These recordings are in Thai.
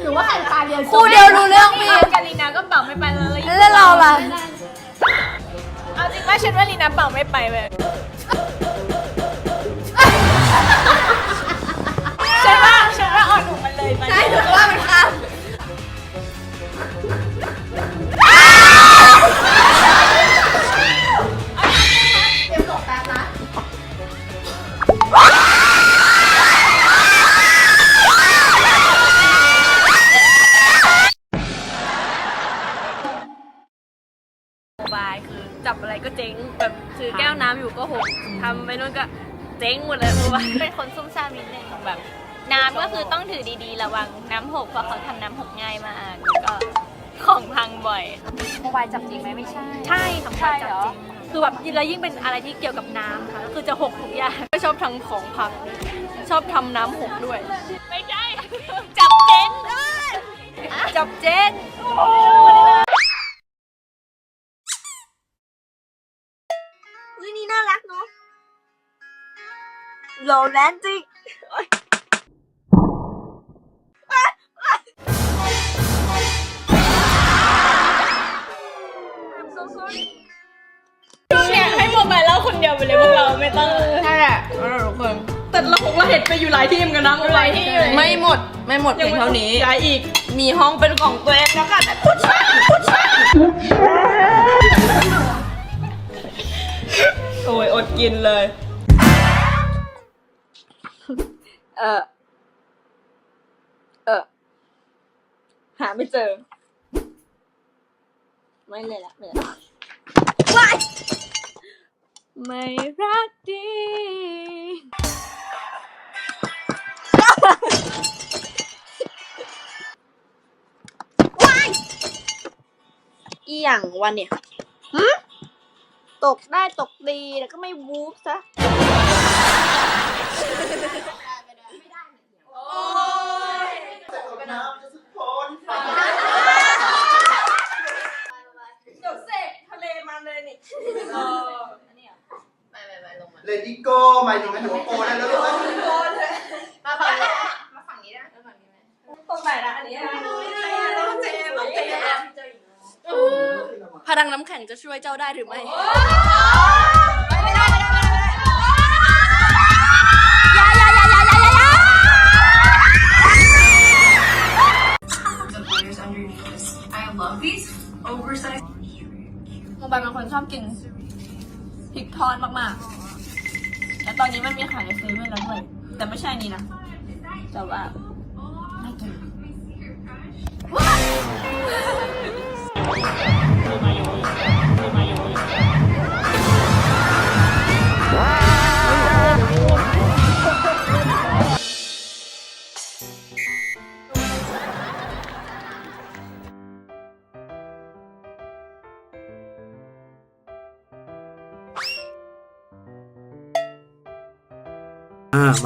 หรือว่าใครตาเรียนครูเดียวรู้เรื่องมีกาลีนาก็เป่าไม่ไปเลยแล้วเราล่ะ เอาจริงว่าฉันว่าลีนาเป่าไม่ไปเลยฉันว่าฉันว่าอ่อนหนูมันเลยไปใช่ถูกว่ามันค่ะเจับอะไรก็เจ๊งแบบถือแก้วน้ำอยู่ก็หกทำไปนู่นก็เจ๊งหมดเลยโมบายเป็นคนซุ่มซ่ามนิดนึงแบบ น้ำก็คือต้องถือดีๆ ระวังน้ำหกเพราะเขาทำน้ำหกง่ายมากแล้วก็ของพังบ่อย โมบายจับจริงไหมไม่ใช่ ใช่ทำใช่จับเหรอจริงคือแบบแล้วยิ่งเป็นอะไรที่เกี่ยวกับน้ำค่ะก็คือจะหกทุกอย่างไม่ชอบทำของพังชอบทำน้ำหกด้วย ไม่ใช่ จับเจนจับเจน โรแมนติกเนี่ยให้โมบายเล่าคนเดียวไปเลยพวกเราไม่ต้องใช่แหละแล้วทุกคนแต่เราคงเราเห็นไปอยู่หลายทีมกันนะโมบายที่ไม่หมดไม่หมดเพียงเท่านี้ ย้ายอีก มีห้องเป็นของตัวเองแล้วค่ะแต่พุชาพุชาโอ้ยอดกินเลย เออ เออ หาไม่เจอ ไม่เลยละไม่เลยละไม่รักดีวาย อีหยังวันเนี่ยตกได้ตกดี แล้วก็ไม่วูบซะ เดี๋ยวเสกทะเลมาเลยนี่ เลดี้โก้หมายถึงมันถือว่าโกได้แล้วลูก มาฝั่งนี้มาฝั่งนี้นะมาฝั่งนี้ไหม ตรงไหนนะ อันนี้น้องเจมต้องเจมพลังน้ำแข็งจะช่วยเจ้าได้หรือไม่ โมบายเป็นคนชอบกินพริกทอดมากๆ แล้วตอนนี้มันมีขายในเซเว่แล้วด้วยแต่ไม่ใช่อันนี้นะ แต่ว่า Yeah.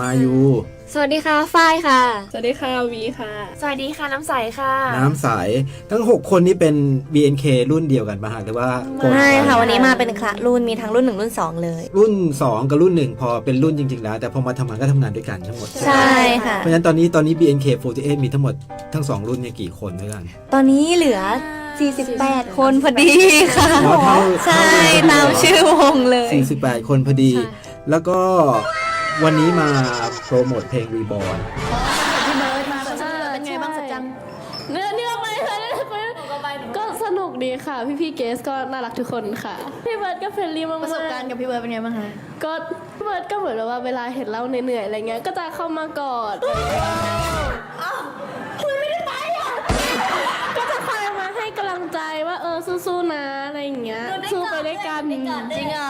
มาอยู่ สวัสดีค่ะฝ้ายค่ะ สวัสดีค่ะวีค่ะ สวัสดีค่ะน้ำใสค่ะน้ำใสทั้ง 6 คนนี้เป็น BNK รุ่นเดียวกันปะฮะหรือว่าโกนใช่ค่ะไปวันนี้มาเป็นคละรุ่นมีทั้งรุ่นหนึ่งรุ่นสองเลย รุ่น 2 กับรุ่น 1 พอเป็นรุ่นจริง ๆ แล้ว แต่พอมาทำงานก็ทำงานด้วยกันทั้งหมดใช่ค่ะ เพราะฉะนั้นตอนนี้ตอนนี้ BNK48 มีทั้งหมดทั้ง 2 รุ่นเนี่ยกี่คนด้วยกัน ตอนนี้เหลือ48 คนพอดีค่ะอ๋อเท่าใช่เท่าตามชื่อวงเลย 48 คนพอดี แล้วก็ วันนี้มาโปรโมทเพลง Reborn พี่เบิร์ดมาเป็นไงบ้างสัจจังเนื้อเนื้อไหมคะเนื้อไหมก็สนุกดีค่ะ พี่พี่ๆเกสก็น่ารักทุกคนค่ะ พี่เบิร์ดก็เฟรนลี่มากๆประสบการณ์กับพี่เบิร์ดเป็นไงบ้างคะก็พี่เบิร์ดก็เหมือนแบบว่าเวลาเห็นเราเหนื่อยๆอะไรเงี้ยก็จะเข้ามากอดคุณไม่ได้ไปอะก็จะคอยมาให้กำลังใจว่าเออสู้ๆนะอะไรอย่างเงี้ยสู้ไปด้วยกันจริงเหรอ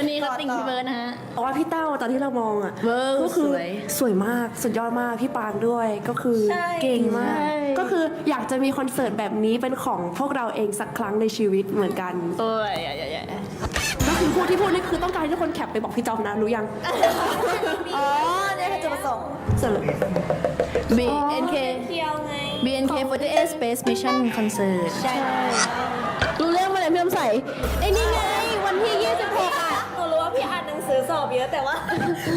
วันนี้เขาติ่งพี่เบิร์ดนะฮะแต่ว่าพี่เต้าตอนที่เรามองอะเบิร์ดก็คือสวยสวยมากสุดยอดมากพี่ปางด้วยก็คือเก่งมากก็คืออยากจะมีคอนเสิร์ตแบบนี้เป็นของพวกเราเองสักครั้งในชีวิตเหมือนกันโอ้ยอย่าอย่าอย่าก็คือพูดที่พูดนี่คือต้องการให้ทุกคนแคปไปบอกพี่จอมนะรู้ยังอ๋อเนี่ยคือจุดประสงค์เสร็จเลยบีเอ็นเคเที่ยวไง BNK48 Space Mission Concert ใช่รู้เรื่องมาเลยพี่อมใสไอ้นี่ไง วันที่26อะหนูรู้ ว่าพี่อ่านหนังสือสอบเยอะแต่ว่า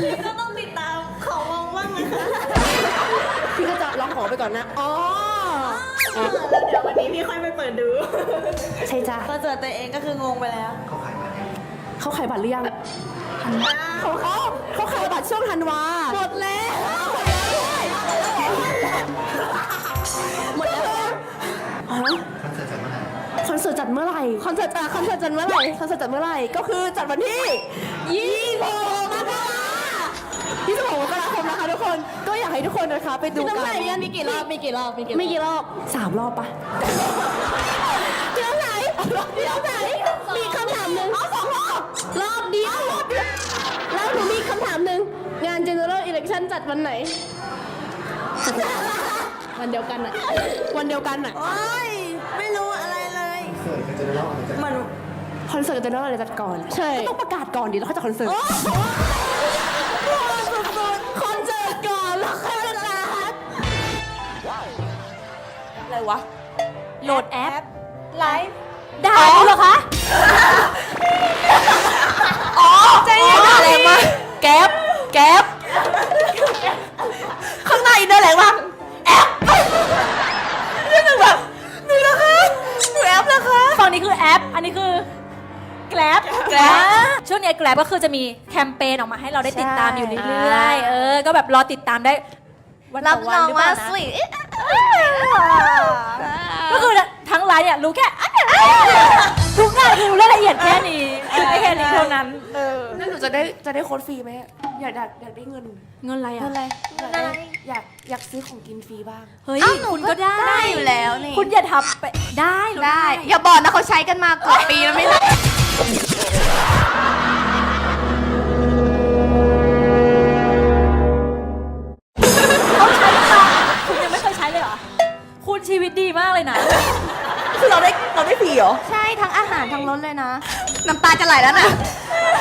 พี่ก็ต้องติดตามของวงบ้างนะคะพี่ก็จะร้องขอไปก่อนนะ อ๋อ แล้วเดี๋ยววันนี้พี่ค่อยไปเปิดดูใช่จ้ะพอเจอตัวเองก็คืองงไปแล้วเขาขายบัตรหรือยังเขาเขาเขาขายบัตรช่วงธันวา หมดแล้วหมดแล้วฮะคอนเสิร์ตจัดเมื่อไหร่ คอนเสิร์ตอะคอนเสิร์ตจัดเมื่อไหร่ คอนเสิร์ตจัดเมื่อไหร่ ก็คือจัดวันที่ยี่ สิบมกรายี่สิบหกมกราคมนะคะทุกคนก็อยากให้ทุกคนนะคะไปดูกันมีกี่รอบมีกี่รอบมีกี่รอบไม่กี่รอบสามรอบปะเดี๋ยวไหนเดี๋ยวไหนมีคำถามหนึ่งอ๋อสองรอบรอบเดียวรอบเดียวแล้วหนูมีคำถามหนึ่งงาน general election จัดวันไหน วันเดียวกันอะวันเดียวกันอะโอ้ยไม่รู้อะไรเลย เหมือน คอนเสิร์ตจะเริ่มอะไรจัดก่อนใช่ ก็ต้องประกาศก่อนดิแล้วเขาจะคอนเสิร์ตคอนเสิร์ตก่อนแล้วค่อยประกาศอะไรวะ โหลดแอป ไลฟ์ด่ากูเหรอคะอ๋อใจเย็นด่าแรงมากแก๊ปแก๊ปข้างในเดินแรงมากแอปนี่คือแบบหนูนะคะหนูแอปนะคะ ฝั่งนี้คือแอป อันนี้คือ Grab แกร็บช่วงเนี้ย Grab ก็คือจะมีแคมเปญออกมาให้เราได้ติดตามอยู่ใช่เรื่อยๆเออก็แบบรอติดตามได้วันรัต่บอวัรนองหรือเปว่าล่านะสวีทก็คือทั้งไลน์เนี่ยรู้แค่ทุกงานคือรู้รายละเอียดแค่นี้ไม่แค่นี้เท่านั้นนั่นหนูจะได้จะได้โค้ดฟรีไหมอะอยากอยากอยากได้เงินเงินอะไรอะอยากได้อยากอยากซื้อของกินฟรีบ้าง เฮ้ยอ้าวหนูคุณก็ก็ได้ ได้อยู่แล้วนี่คุณอย่าทำไปได้หนูได้ อย่าบอกนะเขาใช้กันมาเกือบปีแล้วไม่ได้ เขาใช้ค่ะคุณยังไม่เคยใช้เลยเหรอ คุณชีวิตดีมากเลยนะ คือเราได้เราได้ฟรีเหรอ ใช่ทั้งอาหารทั้งรถเลยนะ น้ำตาจะไหลแล้วนะ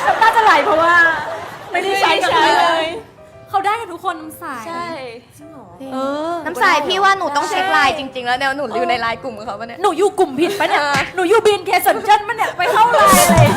น้ำตาจะไหลเพราะว่า ไม่ได้ใช้ไม่ได้ใช้เลยเขา ได้กันทุกคนน้ำใสใช่ เออ น้ำใสพี่ว่าหนูต้องเช็คไลน์จริง ๆ แล้วเนี่ยหนูอยู่ในไลน์กลุ่มกับเขาปะเนี่ย หนูอยู่กลุ่มผิดปะเนี่ย หนูอยู่บินเคสันเจนปะเนี่ย ไปเข้าไลน์เลย